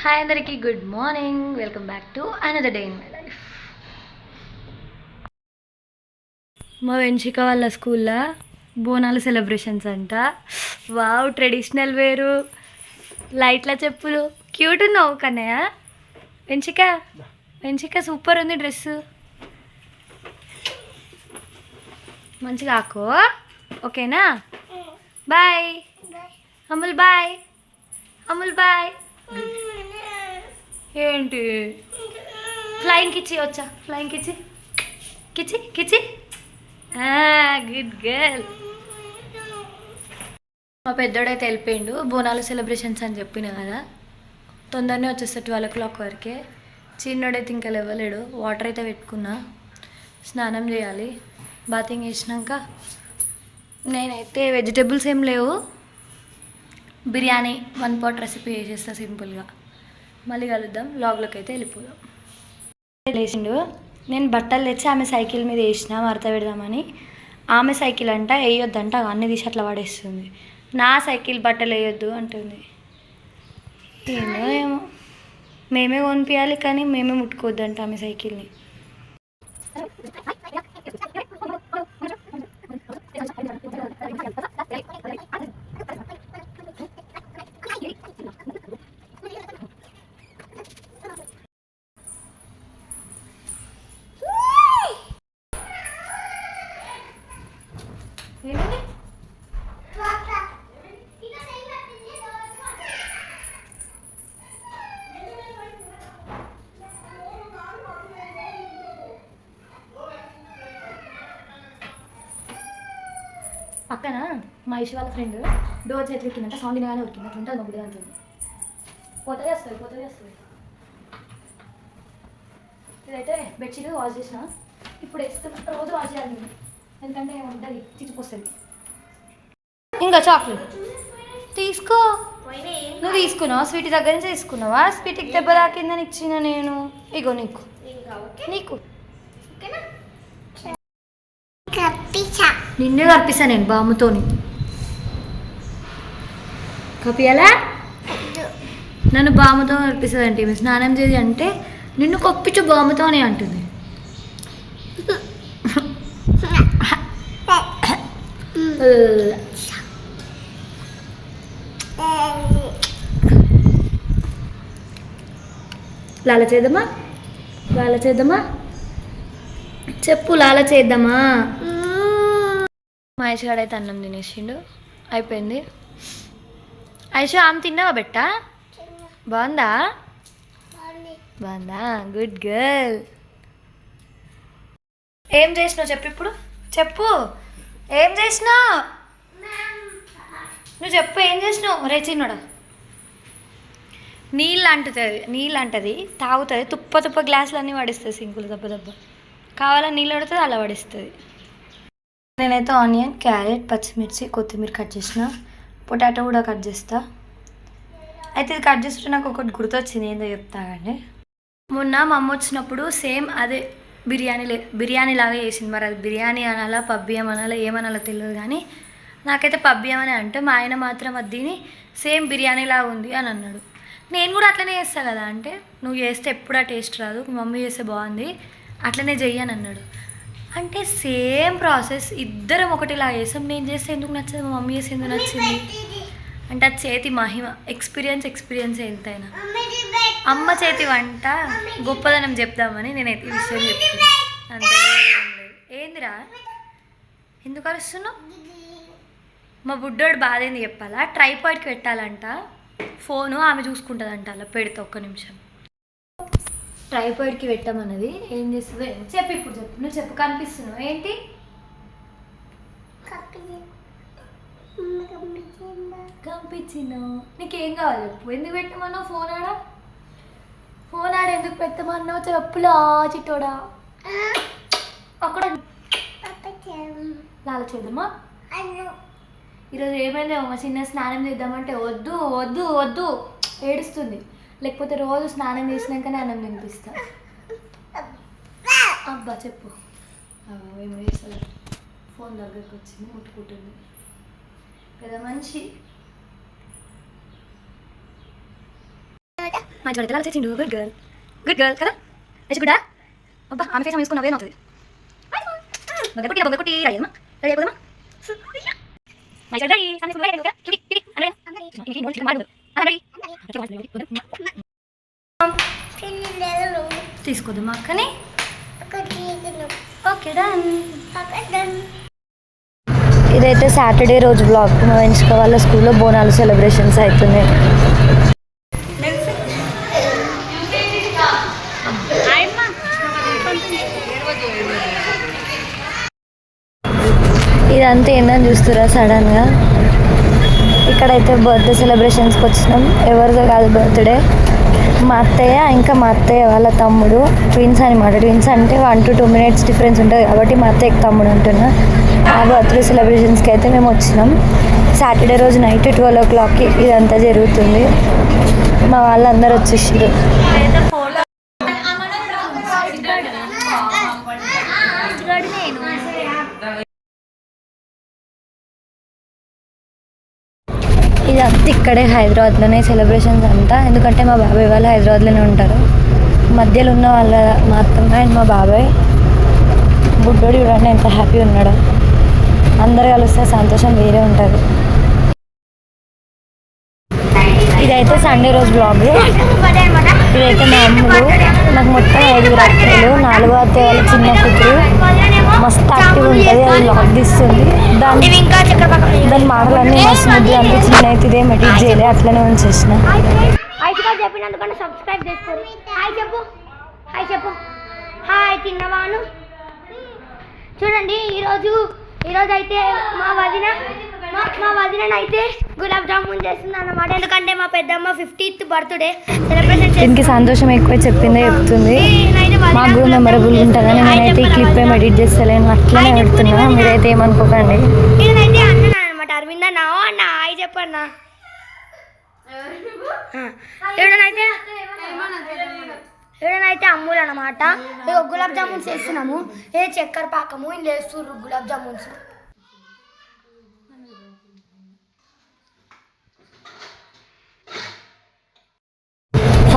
Hi అందరికీ good morning. Welcome back to another day in my life మా వెంచిక వాళ్ళ స్కూల్లో బోనాలు సెలబ్రేషన్స్ అంట. వావ్ ట్రెడిషనల్ వేరు. లైట్ల చెప్పులు. క్యూట్ ఉన్నావు కన్నయ్య. వెంచిక వెంచిక సూపర్ ఉంది డ్రెస్సు మంచిగా ఆకో. ఓకేనా? Bye Amul bye Amul bye ఏంటి? ఫ్లయింగ్ కిచ్చి వచ్చా? ఫ్లయింగ్ కిచ్చి కిచ్చి కిచ్చి గుడ్ గర్ల్ మా పెద్దోడైతే వెళ్ళిపోయిండు. బోనాలు సెలబ్రేషన్స్ అని చెప్పిన కదా. తొందరనే వచ్చేస్తా ట్వెల్వ్ ఓ క్లాక్ వరకే. చిన్నోడైతే ఇంకా లేవలేడు. వాటర్ అయితే పెట్టుకున్నా. స్నానం చేయాలి. బాతింగ్ చేసినాక నేనైతే వెజిటేబుల్స్ ఏం లేవు. బిర్యానీ వన్ పాట్ రెసిపీ చేసేస్తా సింపుల్గా మళ్ళీ కలుద్దాం లాగ్లోకి అయితే వెళ్ళిపోదాం. లేచిండు నేను బట్టలు తెచ్చి ఆమె సైకిల్ మీద వేసిన మడత పెడదామని. ఆమె సైకిల్ అంట వేయొద్దంట అన్ని తీసి అట్లా పడేస్తుంది. నా సైకిల్ బట్టలు వేయొద్దు అంటుంది. ఏమో ఏమో. మేమే కొనిపించాలి కానీ మేమే ముట్టుకోవద్దంట ఆమె సైకిల్ని. పక్కన మా ఇషి వాళ్ళ ఫ్రెండ్ డోర్ చేతి ఎక్కిందంట సౌండ్ వినగానే ఉరికింది అట్లా ఉంటుంది నొప్పి అంటుంది. పోతే వస్తుంది పోతే వస్తుంది. ఇదైతే బెడ్షీట్ వాష్ చేసిన ఇప్పుడు వేస్తున్నా రోజు వాష్ చేయాలి నేను. ఎందుకంటే ఉంటుంది చిక్కిపోస్తుంది ఇంకా చాక్లెట్ తీసుకో. నువ్వు తీసుకున్నావా? స్వీట్ దగ్గర నుంచి తీసుకున్నావా? స్వీట్కి దెబ్బ తాకిందని ఇచ్చిన నేను. ఇగో నీకు. నీకు. నిన్నే కనిపిస్తాను నేను బామ్మతోని కపియాలా నన్ను బామ్మతో కనిపిస్తుంది అంటే ఈమె స్నానం చేసి అంటే నిన్ను కొప్పించు బామ్మతోనే అంటుంది. లాల చేద్దామా? లాల చేద్దామా? చెప్పు లాల చేద్దామా? మహేష్ గారు అయితే అన్నం తినేసిండు. అయిపోయింది. ఐషు ఆమె తిన్నావా బెట్ట? బాగుందా? బాగుందా? Good girl. ఏం చేసినావు చెప్పు ఇప్పుడు? చెప్పు. ఏం చేసినావు? నువ్వు చెప్పు ఏం చేసినావు? రే చిన్నోడా నీళ్ళు అంటుతుంది నీళ్ళు అంటది తాగుతుంది. తుప్ప తుప్ప గ్లాసులు అన్నీ పడిస్తుంది సింకులు దెబ్బ దెబ్బ. కావాలని నీళ్ళు పడుతుంది అలా పడిస్తుంది. నేనైతే ఆనియన్ క్యారెట్ పచ్చిమిర్చి కొత్తిమీర కట్ చేసిన. పొటాటో కూడా కట్ చేస్తా. అయితే ఇది కట్ చేస్తుంటే నాకు ఒకటి గుర్తొచ్చింది ఏందో చెప్తానండి మొన్న మా అమ్మ వచ్చినప్పుడు సేమ్ అదే బిర్యానీ లే బిర్యానీ లాగా చేసింది. మరి అది బిర్యానీ అనాలా పబ్బియం అనాలా ఏమనాలో తెలియదు కానీ నాకైతే పబ్బియం అని అంటే మా ఆయన మాత్రం అది తిని సేమ్ బిర్యానీ లాగా ఉంది అని అన్నాడు. నేను కూడా అట్లనే చేస్తా కదా అంటే నువ్వు చేస్తే ఎప్పుడు ఆ టేస్ట్ రాదు మమ్మీ చేస్తే బాగుంది అట్లనే చెయ్యని అన్నాడు. అంటే సేమ్ ప్రాసెస్. ఇద్దరం ఒకటిలా చేస్తాం నేను చేస్తే ఎందుకు నచ్చదు? మా మమ్మీ చేస్తే ఎందుకు నచ్చింది? అంటే అది చేతి మహిమ. ఎక్స్పీరియన్స్ ఎక్స్పీరియన్స్ ఎంతైనా. అమ్మ చేతి వంట గొప్పదనం చెప్దామని నేనైతే ఈ విషయం చెప్తున్నా. అంతే. ఏందిరా? ఎందుకు అరుస్తున్నావు? మా బుడ్డోడు బాధ ఏంది చెప్పాలా ట్రైపాడ్కి పెట్టాలంట. ఫోను ఆమె చూసుకుంటుందంట అలా పెడితే ఒక్క నిమిషం. ట్రైపాడ్కి పెట్టమన్నది. ఏం చేస్తుందో చెప్పి చెప్పు ఇప్పుడు చెప్పు. నువ్వు చెప్పు. కనిపిస్తున్నావు? ఏంటి? కనిపించినావు నీకేం కావాలి చెప్పు. ఎందుకు పెట్టమన్నావు? ఫోన్ ఆడ? ఫోన్ ఆడ ఎందుకు పెట్టమన్నావు? చెప్పులా చిట్టోడా? అక్కడ లాల చేద్దామా? ఈరోజు ఏమైందో చిన్న స్నానం చేద్దామంటే వద్దు వద్దు వద్దు. ఏడుస్తుంది. లేకపోతే రోజు స్నానం చేసినాకనే అన్నం తినిపిస్తా. అబ్బా! చెప్పు. ఏమో చేస్తా ఫోన్ దగ్గరకు వచ్చింది ముట్టుకుంటుంది. కదా మంచి చేసిండు? గుడ్ గర్ల్ గుడ్ గర్ల్ కదా? గుడ్డా? అబ్బా ఆమె ఫేస్ బొగ్గ కుట్టి రెడీ అమ్మా రెడీ అయిపోదమ్మా రెడీ తీసుకోదమ్మా అక్కని ఓకే డన్. ఇదైతే సాటర్డే రోజు బ్లాగ్ వాళ్ళ స్కూల్లో బోనాలు సెలబ్రేషన్స్ అవుతున్నాయి. ఇదంతా ఏందని చూస్తురా సడన్గా? ఇక్కడైతే బర్త్డే సెలబ్రేషన్స్కి వచ్చినాం. ఎవరిదో కాదు బర్త్డే మా అత్తయ్య ఇంకా మా అత్తయ్య వాళ్ళ తమ్ముడు ట్విన్స్ అనమాట ట్విన్స్ అంటే one to two minutes difference ఉంటుంది కాబట్టి మా అత్తయ్యకి తమ్ముడు అంటున్నా. ఆ బర్త్డే సెలబ్రేషన్స్కి అయితే మేము వచ్చినాం. సాటర్డే రోజు నైట్ ట్వెల్వ్ ఓ క్లాక్కి ఇదంతా జరుగుతుంది. మా వాళ్ళందరూ వచ్చేసారు ఇదంతా ఇక్కడే హైదరాబాద్లోనే సెలబ్రేషన్స్ అంతా. ఎందుకంటే మా బాబాయ్ వాళ్ళు హైదరాబాద్లోనే ఉంటారు. మధ్యలో ఉన్న వాళ్ళ మా అత్తమ్మ అండ్ మా బాబాయ్ బుడ్డోడు చూడండి ఎంత హ్యాపీ ఉన్నాడు. అందరు కలిస్తే సంతోషం వేరే ఉంటుంది. ఇదైతే సండే రోజు బ్లాగ్ ఇదైతే మా అమ్ములు నాకు మొత్తం ఐదుగురు అత్తలు నాలుగో అత్తయ్య వాళ్ళ చిన్న కూతురు. మస్తు యాక్టివ్ ఉంటుంది అది లాక్ తీస్తుంది. దాని దాని మాటలన్నీ మస్తు ముద్దు అనిపించింది. నేనైతే ఇదే మెటీజ్ చేయలే అట్లనే ఉంచేసిన ఐదుగా చెప్పినందుకన్నా సబ్స్క్రైబ్ చేసుకోరు హాయ్ చెప్పు. హాయ్ చెప్పు. హాయ్ తిన్నవాను. చూడండి ఈరోజు ఈరోజు అయితే మా వదిన మా మా వదిన అయితే గులాబ్ జామున్ చేస్తుంది అన్నమాట ఎందుకంటే మా పెద్దమ్మ ఫిఫ్టీత్ బర్త్డే సెలబ్రేషన్ దీనికి సంతోషం ఎక్కువ చెప్పిందే చెప్తుంది. మాకు కూడా మెమరబుల్ ఉంటుందని నేనైతే ఈ క్లిప్ ఏం ఎడిట్ చేస్తలేను. అట్లనే పెడుతున్నా మీరైతే ఏమనుకోకండి. నేనైతే అన్నాను అనమాట అరవింద నా అన్న హాయ్ చెప్పన్నా. ఎవడనైతే ఎవడనైతే అమ్ములు అనమాట గులాబ్ జామున్స్ వేస్తున్నాము ఏ చక్కెర పాకము ఇందులో వేస్తుర్రు గులాబ్ జామున్స్.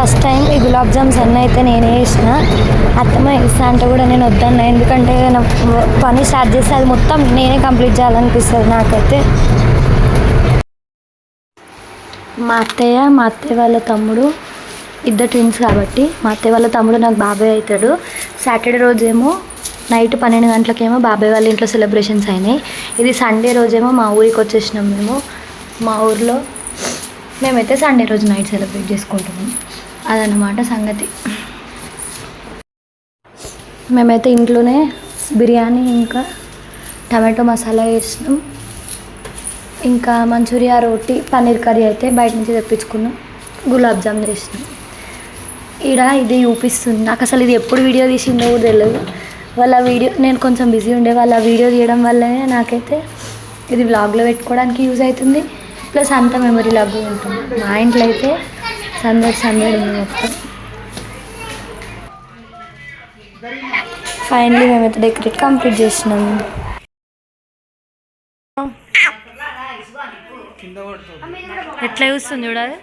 ఫస్ట్ టైం ఈ గులాబ్ జామ్స్ అన్నీ అయితే నేనే వేసిన అత్తమ్మ ఇస్తా అంటే కూడా నేను వద్దన్నా. ఎందుకంటే నా పని స్టార్ట్ చేస్తే అది మొత్తం నేనే కంప్లీట్ చేయాలనిపిస్తుంది నాకైతే. మా అత్తయ్య మా అత్తయ్య వాళ్ళ తమ్ముడు ఇద్దరు ట్విన్స్ కాబట్టి మా అత్తయ్య వాళ్ళ తమ్ముడు నాకు బాబాయ్ అవుతాడు. సాటర్డే రోజేమో నైట్ పన్నెండు గంటలకేమో బాబాయ్ వాళ్ళ ఇంట్లో సెలబ్రేషన్స్ అయినాయి. ఇది సండే రోజేమో మా ఊరికి వచ్చేసినాం మేము. మా ఊర్లో మేమైతే సండే రోజు నైట్ సెలబ్రేట్ చేసుకుంటున్నాం అదనమాట సంగతి. మేమైతే ఇంట్లోనే బిర్యానీ ఇంకా టమాటో మసాలా వేసినాం. ఇంకా మంచూరియా రోటీ పన్నీర్ కర్రీ అయితే బయట నుంచి తెప్పించుకున్నాం. గులాబ్ జామ్ చేసినాం ఈడ ఇది చూపిస్తుంది. నాకు అసలు ఇది ఎప్పుడు వీడియో తీసిందో కూడా తెలియదు వాళ్ళ వీడియో నేను కొంచెం బిజీ ఉండే. వాళ్ళ వీడియో తీయడం వల్లనే నాకైతే ఇది వ్లాగ్లో పెట్టుకోవడానికి యూజ్ అవుతుంది. ప్లస్ అంత మెమరీ లాగ్ ఉంటుంది. మా ఇంట్లో అయితే సందడి సందడి ఉంది మొత్తం ఫైనలీ మేమైతే డెకరేట్ కంప్లీట్ చేసినాం. ఎట్లా చూస్తుంది చూడాలి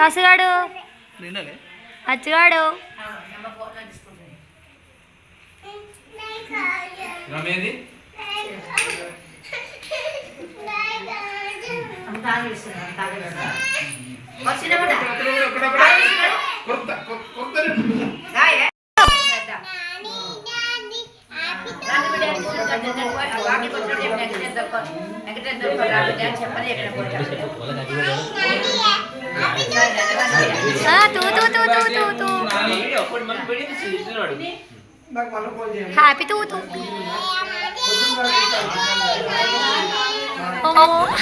రాసుగాడు. అచ్చగాడు. రమేది? కొత్త కొత్త ఆ, తూ తూ తూ తూ తూ తూ హ్యాపీ తూ తూ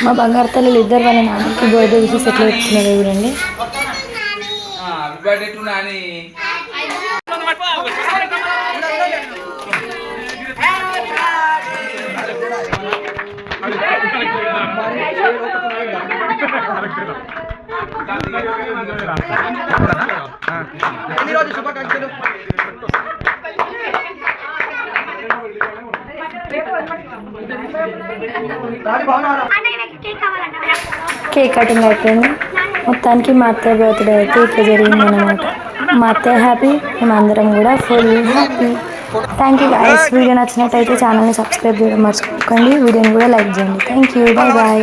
మా బంగారు తల్లులు ఇద్దరు వాళ్ళ నాన్నకి బర్త్డే విషెస్ ఎట్లా చెప్తున్నారు చూడండి. హ్యాపీ బర్త్డే టు నాని అన్న ఈమెకి కేక్ కటింగ్ అయిపోయింది. మొత్తానికి మా అత్తయ్య బర్త్డే అయితే ఇట్లా జరిగింది అనమాట మా అత్తయ్య హ్యాపీ మేమందరం కూడా full happy thank you guys video నచ్చినట్టయితే ఛానల్ని సబ్స్క్రైబ్ చేయడం మర్చిపోకండి. వీడియోని కూడా లైక్ చేయండి. Thank you bye bye